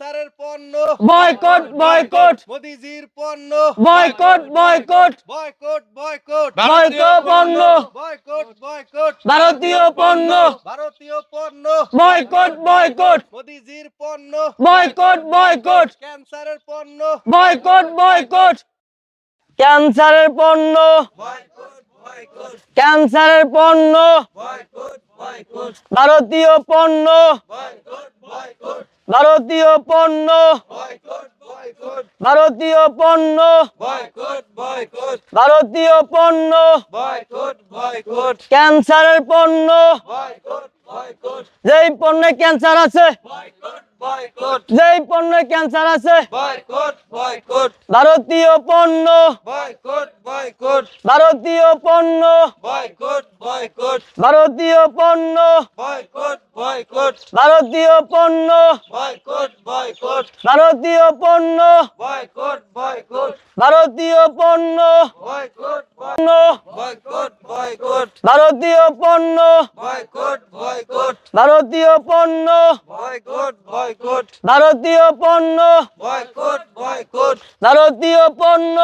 ক্যান্সারের পণ্য। Boycott boycott. মোদিজির পণ্য। Boycott boycott. Boycott boycott. ভারতীয় পণ্য। Boycott boycott. ভারতীয় পণ্য। ভারতীয় পণ্য। Boycott boycott. মোদিজির পণ্য। Boycott boycott. ক্যান্সারের পণ্য। Boycott boycott. ক্যান্সারের পণ্য। ক্যান্সারের পণ্য। ভারতীয় পণ্য। ভারতীয় পণ্য। ভারতীয় পণ্য। ভারতীয় পণ্য। ক্যান্সারের পণ্য। যেই পণ্যে ক্যান্সার আছে, যেই পণ্যে ক্যান্সার আছে, ভারতীয় পণ্য। ভারতীয় পণ্য। ভারতীয় পণ্য। ভারতীয় পণ্য। Boycott boycott. ভারতীয় পণ্য। Boycott boycott. ভারতীয় পণ্য। বয়কট পণ্য। Boycott boycott. ভারতীয় পণ্য। Boycott boycott. ভারতীয় পণ্য। Boycott boycott. ভারতীয় পণ্য। Boycott boycott. ভারতীয় পণ্য।